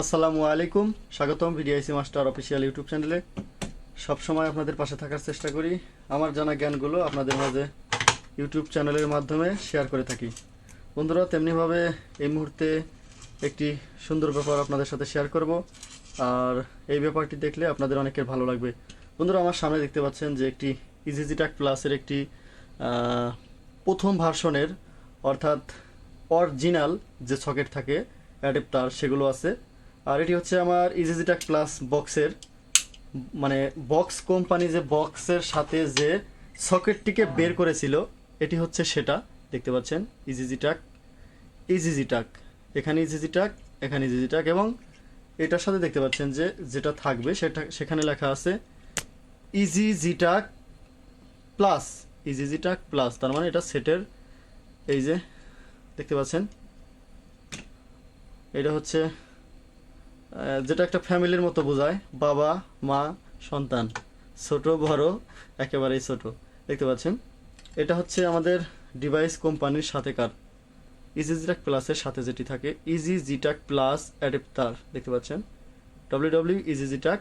আসসালামু আলাইকুম। স্বাগতম ভিডিআইসি মাস্টার অফিসিয়াল ইউটিউব চ্যানেলে। সবসময় আপনাদের পাশে থাকার চেষ্টা করি। আমার জানা জ্ঞানগুলো আপনাদের মাঝে ইউটিউব চ্যানেলের মাধ্যমে শেয়ার করে থাকি। বন্ধুরা, তেমনিভাবে এই মুহূর্তে একটি সুন্দর ব্যাপার আপনাদের সাথে শেয়ার করব। আর এই ব্যাপারটি দেখলে আপনাদের অনেকের ভালো লাগবে। বন্ধুরা, আমার সামনে দেখতে পাচ্ছেন যে একটি ইজিজিটাক প্লাসের একটি প্রথম ভার্সনের, অর্থাৎ অরিজিনাল যে সকেট থাকে, অ্যাডাপ্টার, সেগুলো আছে। আর এটি হচ্ছে আমার ইজিজিটাক প্লাস বক্সের মানে বক্স কোম্পানি যে বক্সের সাথে যে সকেটটিকে বের করেছিল, এটি হচ্ছে সেটা। দেখতে পাচ্ছেন ইজিজিটাক ইজিজিটাক এখানে ইজিজিটাক এখানে ইজিজিটাক এবং এটার সাথে দেখতে পাচ্ছেন যে যেটা থাকবে সেটা, সেখানে লেখা আছে ইজিজিটাক প্লাস ইজিজিটাক প্লাস তার মানে এটা সেটের, এই যে দেখতে পাচ্ছেন, এটা হচ্ছে যেটা একটা ফ্যামিলির মতো বোঝায়, বাবা, মা, সন্তান। ছোট, বড়, একেবারেই ছোট। দেখতে পাচ্ছেন? এটা হচ্ছে আমাদের ডিভাইস কোম্পানির সাথে কার। ইজি জিটাক প্লাসের সাথে যেটি থাকে ইজি জিটাক প্লাস অ্যাডাপ্টার দেখতে পাচ্ছেন? W W easy Gtalk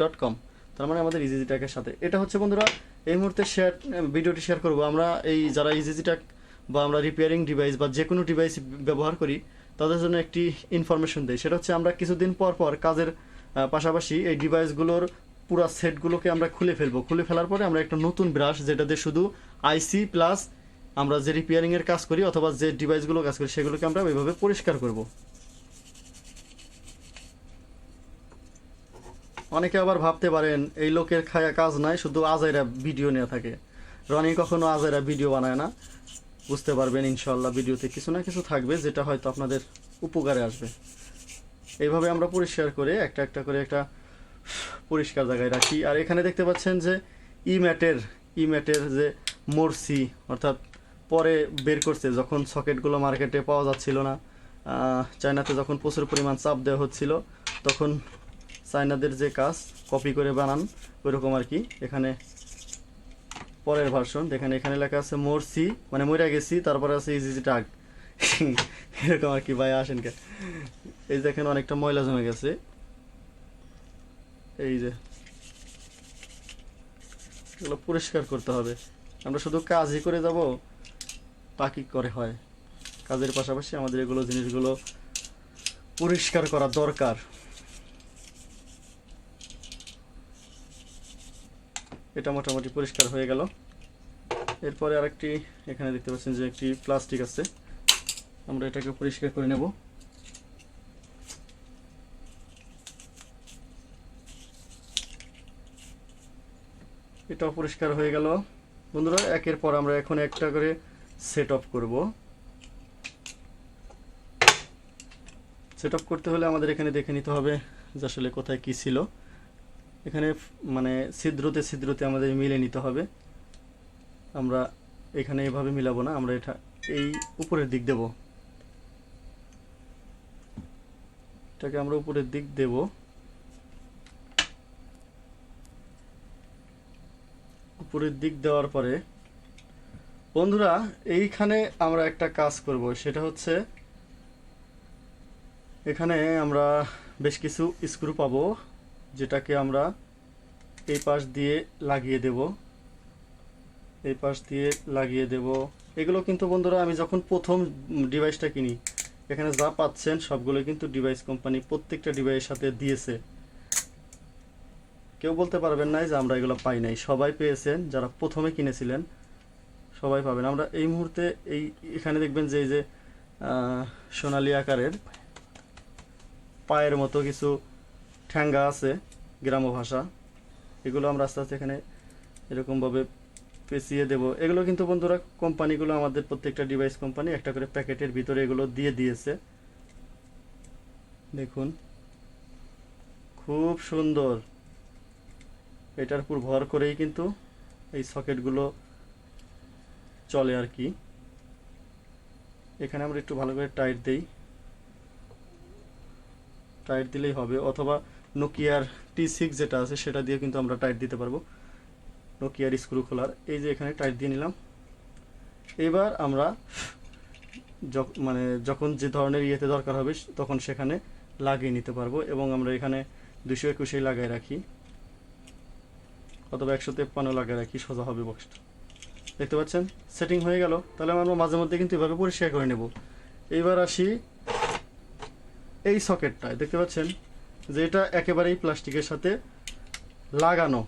dot com তার মানে আমাদের ইজি জিটাকের সাথে। এটা হচ্ছে বন্ধুরা, এই মুহূর্তে শেয়ার ভিডিওটি শেয়ার করব। আমরা এই, যারা ইজি জিটাক বা আমরা রিপেয়ারিং ডিভাইস বা যে কোনো ডিভাইস ব্যবহার করি তাদের জন্য একটি ইনফরমেশন দেয়। সেটা হচ্ছে আমরা কিছুদিন পর পর কাজের পাশাপাশি এই ডিভাইসগুলোর পুরো সেটগুলোকে আমরা খুলে ফেলব। খুলে ফেলার পরে আমরা একটা নতুন ব্রাশ যেটাতে শুধু আইসি প্লাস আমরা যে রিপেয়ারিংয়ের কাজ করি অথবা যে ডিভাইসগুলো কাজ করি, সেগুলোকে আমরা ওইভাবে পরিষ্কার করব। অনেকে আবার ভাবতে পারেন, এই লোকের খায়া কাজ নাই, শুধু আজাইরা ভিডিও নেওয়া থাকে। রনি কখনো আজাইরা ভিডিও বানায় না। বুঝতে পারবেন ইনশাল্লাহ ভিডিওতে কিছু না কিছু থাকবে, যেটা হয়তো আপনাদের উপকারে আসবে। এইভাবে আমরা পরিষ্কার করে একটা একটা করে একটা পরিষ্কার জায়গায় রাখি। আর এখানে দেখতে পাচ্ছেন যে ই ম্যাটের ই ম্যাটের যে মরসি, অর্থাৎ পরে বের করছে, যখন সকেটগুলো মার্কেটে পাওয়া যাচ্ছিল না চায়নাতে যখন প্রচুর পরিমাণ চাপ দেওয়া হচ্ছিল, তখন চায়নাদের যে কাজ, কপি করে বানান, ওইরকম আর কি। এখানে পরের ভার্সন দেখেন এখানে লেখা আছে মরসি মানে মরে গেছি, তারপরে আছে, ইজি টাগ এরকম আর কি, ভাই, আসেন কে। এই দেখেন অনেকটা ময়লা জমে গেছে। এই যে। এগুলো পরিষ্কার করতে হবে। আমরা শুধু কাজই করে যাব, বাকি করে হয়। কাজের পাশাপাশি আমাদের এগুলো জিনিসগুলো পরিষ্কার করা দরকার। এটা মোটামুটি পরিষ্কার হয়ে গেল। এরপরে আরেকটি এখানে দেখতে পাচ্ছেন যে একটি প্লাস্টিক আছে। আমরা এটাকে পরিষ্কার করে নেব। এটাও পরিষ্কার হয়ে গেল। বন্ধুরা, একের পর আমরা এখন একটা করে সেট অফ করব। সেট করতে হলে আমাদের এখানে দেখে নিতে হবে যে আসলে কোথায় কি ছিল। এখানে মানে ছিদ্রতে ছিদ্রতে আমাদের মিলে নিতে হবে। আমরা এখানে এভাবে মিলাবো না, আমরা এটা এই উপরের দিক দেব। এটাকে আমরা উপরের দিক দেব। উপরের দিক দেওয়ার পরে, বন্ধুরা, এইখানে আমরা একটা কাজ করব, সেটা হচ্ছে এখানে আমরা বেশ কিছু স্ক্রু পাবো। যেটাকে আমরা এই পাশ দিয়ে লাগিয়ে দেব। এই পাশ দিয়ে লাগিয়ে দেব। এগুলো কিন্তু বন্ধুরা আমি যখন প্রথম ডিভাইসটা কিনি, এখানে যা পাচ্ছেন সবগুলো কিন্তু ডিভাইস কোম্পানি প্রত্যেকটা ডিভাইসের সাথে দিয়েছে। কেউ বলতে পারবেন না যে আমরা এগুলো পাই নাই। সবাই পেয়েছেন, যারা প্রথমে কিনেছিলেন, সবাই পাবেন। আমরা এই মুহূর্তে এই, এখানে দেখবেন যে এই যে সোনালী আকারের পায়ের মতো কিছু ঠ্যাঙ্গা আছে, গ্রাম্য ভাষা। এগুলো আমরা আস্তে আস্তে এখানে এরকমভাবে পেঁচিয়ে দেব। এগুলো কিন্তু বন্ধুরা কোম্পানিগুলো, আমাদের প্রত্যেকটা ডিভাইস কোম্পানি একটা করে প্যাকেটের ভিতরে এগুলো দিয়ে দিয়েছে। দেখুন, খুব সুন্দর। এটার উপর ভর করেই কিন্তু এই সকেটগুলো চলে আর কি। এখানে আমরা একটু ভালো করে টাইট দেই। টাইট দিলেই হবে, অথবা নোকিয়ার টি সিক্স যেটা আছে, সেটা দিয়ে কিন্তু আমরা টাইট দিতে পারব। নোকিয়ার স্ক্রু খোলার এই যে এখানে টাইট দিয়ে নিলাম। এবার আমরা মানে যখন যে ধরনের ইয়েতে দরকার হবে, তখন সেখানে লাগিয়ে নিতে পারব এবং আমরা এখানে দুশো একুশেই লাগাই রাখি। অথবা একশো তেপ্পান্ন লাগাই রাখি, সোজা হবে বক্সটা দেখতে পাচ্ছেন? সেটিং হয়ে গেল। তাহলে আমরা মাঝে মধ্যে কিন্তু এভাবে পরিষ্কার করে নেব। এইবার আসি এই সকেটটায় দেখতে পাচ্ছেন? যে এটা একেবারেই প্লাস্টিকের সাথে লাগানো।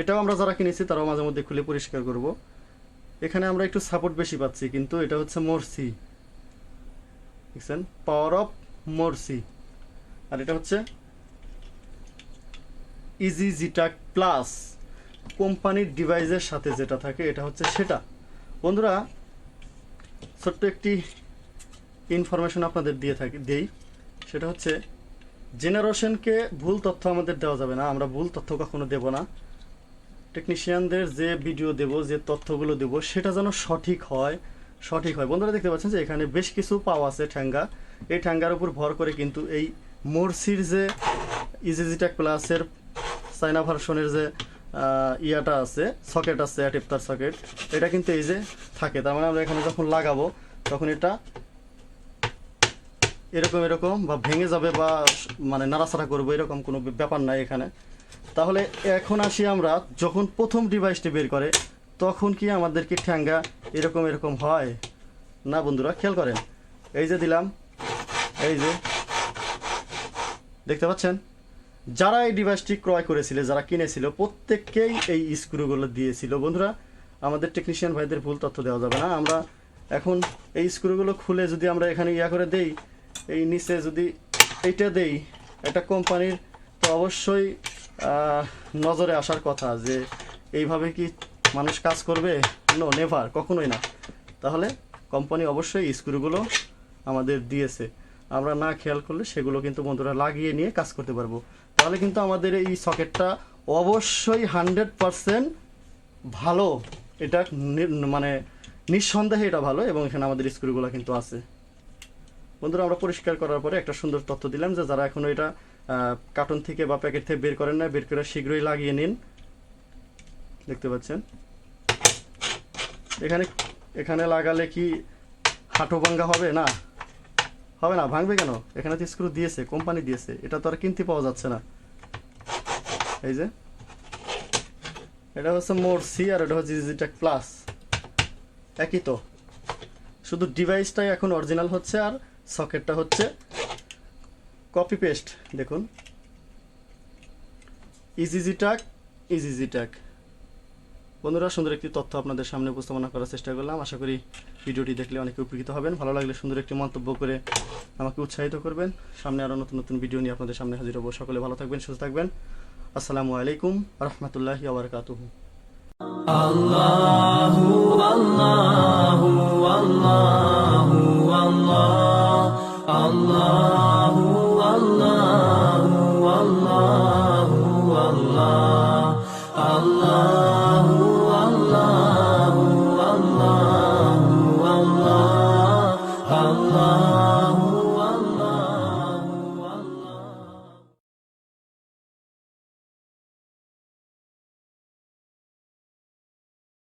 এটাও আমরা যারা কিনেছি, তারাও মাঝে মধ্যে খুলে পরিষ্কার করব। এখানে আমরা একটু সাপোর্ট বেশি পাচ্ছি, কিন্তু এটা হচ্ছে মোরসি দেখছেন? পাওয়ার অফ মোরসি আর এটা হচ্ছে ইজি জিটাক প্লাস কোম্পানির ডিভাইসের সাথে যেটা থাকে, এটা হচ্ছে সেটা। বন্ধুরা, ছোট্ট একটি ইনফরমেশন আপনাদের দিয়ে থাকি দেই। সেটা হচ্ছে জেনারেশনকে ভুল তথ্য আমাদের দেওয়া যাবে না, আমরা ভুল তথ্য কখনো দেব না। টেকনিশিয়ানদের যে ভিডিও দেব, যে তথ্যগুলো দেব, সেটা যেন সঠিক হয় সঠিক হয়। বন্ধুরা দেখতে পাচ্ছেন যে এখানে বেশ কিছু পাওয়া আছে ঠ্যাঙ্গা। এই ঠ্যাঙ্গার উপর ভর করে কিন্তু এই মোরসির যে ইজিজিটেক প্লাসের চাইনা ভার্সনের যে ইয়াটা আছে, সকেট আছে, অ্যাডাপ্টার সকেট, এটা কিন্তু এই যে থাকে। তার মানে আমরা এখানে যখন লাগাবো, তখন এটা এরকম এরকম, বা ভেঙে যাবে বা মানে নাড়াচাড়া করব, এরকম কোনো ব্যাপার নাই এখানে। তাহলে এখন আসি আমরা, যখন প্রথম ডিভাইসটি বের করে, তখন কি আমাদের কি ঠ্যাঙ্গা এরকম এরকম হয়? না বন্ধুরা, খেয়াল করেন। এই যে দিলাম, এই যে, দেখতে পাচ্ছেন? যারা এই ডিভাইসটি ক্রয় করেছিল, যারা কিনেছিল, প্রত্যেককেই এই স্ক্রুগুলো দিয়েছিল। বন্ধুরা, আমাদের টেকনিশিয়ান ভাইদের ভুল তথ্য দেওয়া যাবে না। আমরা এখন এই স্ক্রুগুলো খুলে যদি আমরা এখানে ইয়া করে দেই এই নিচে যদি এইটা দেই, এটা কোম্পানির, তো অবশ্যই নজরে আসার কথা যে এইভাবে কি মানুষ কাজ করবে? নো নেভার কখনোই না। তাহলে কোম্পানি অবশ্যই স্ক্রুগুলো আমাদের দিয়েছে। আমরা না খেয়াল করলে সেগুলো কিন্তু বন্ধুরা লাগিয়ে নিয়ে কাজ করতে পারব। তাহলে কিন্তু আমাদের এই সকেটটা অবশ্যই হান্ড্রেড পারসেন্ট ভালো। এটা মানে নিঃসন্দেহে এটা ভালো এবং এখানে আমাদের স্ক্রুগুলো কিন্তু আছে। বন্ধুরা, আমরা পরিষ্কার করার পরে একটা সুন্দর তথ্য দিলাম যে যারা এখনও এটা কার্টন থেকে বা প্যাকেট থেকে বের করেন না বের করে শীঘ্রই লাগিয়ে নিন। দেখতে পাচ্ছেন? এখানে এখানে লাগালে কি হাঁটু ভাঙ্গা হবে? না। হবে না? ভাঙবে কেন? এখানে তো স্ক্রু দিয়েছে কোম্পানি দিয়েছে। এটা তো আর কিনতে পাওয়া যাচ্ছে না। এই যে। এটা হচ্ছে মোর সি আর এটা হচ্ছে জিজিটেক প্লাস একই তো। শুধু ডিভাইসটাই এখন অরিজিনাল হচ্ছে আর সকেটটা হচ্ছে কপি পেস্ট দেখুন। ইজিজিটাক ইজিজিটাক বন্ধুরা, সুন্দর একটি তথ্য আপনাদের সামনে উপস্থাপনা করার চেষ্টা করলাম। আশা করি ভিডিওটি দেখলে অনেকে উপকৃত হবেন। ভালো লাগলে সুন্দর একটি মন্তব্য করে আমাকে উৎসাহিত করবেন। সামনে আরও নতুন নতুন ভিডিও নিয়ে আপনাদের সামনে হাজির হব। সকলে ভালো থাকবেন, সুস্থ থাকবেন। আসসালামু আলাইকুম রহমতুল্লাহি আবরকাতুহু Allahu Allahu Allahu Allah Allahu Allahu Allahu Allah Allah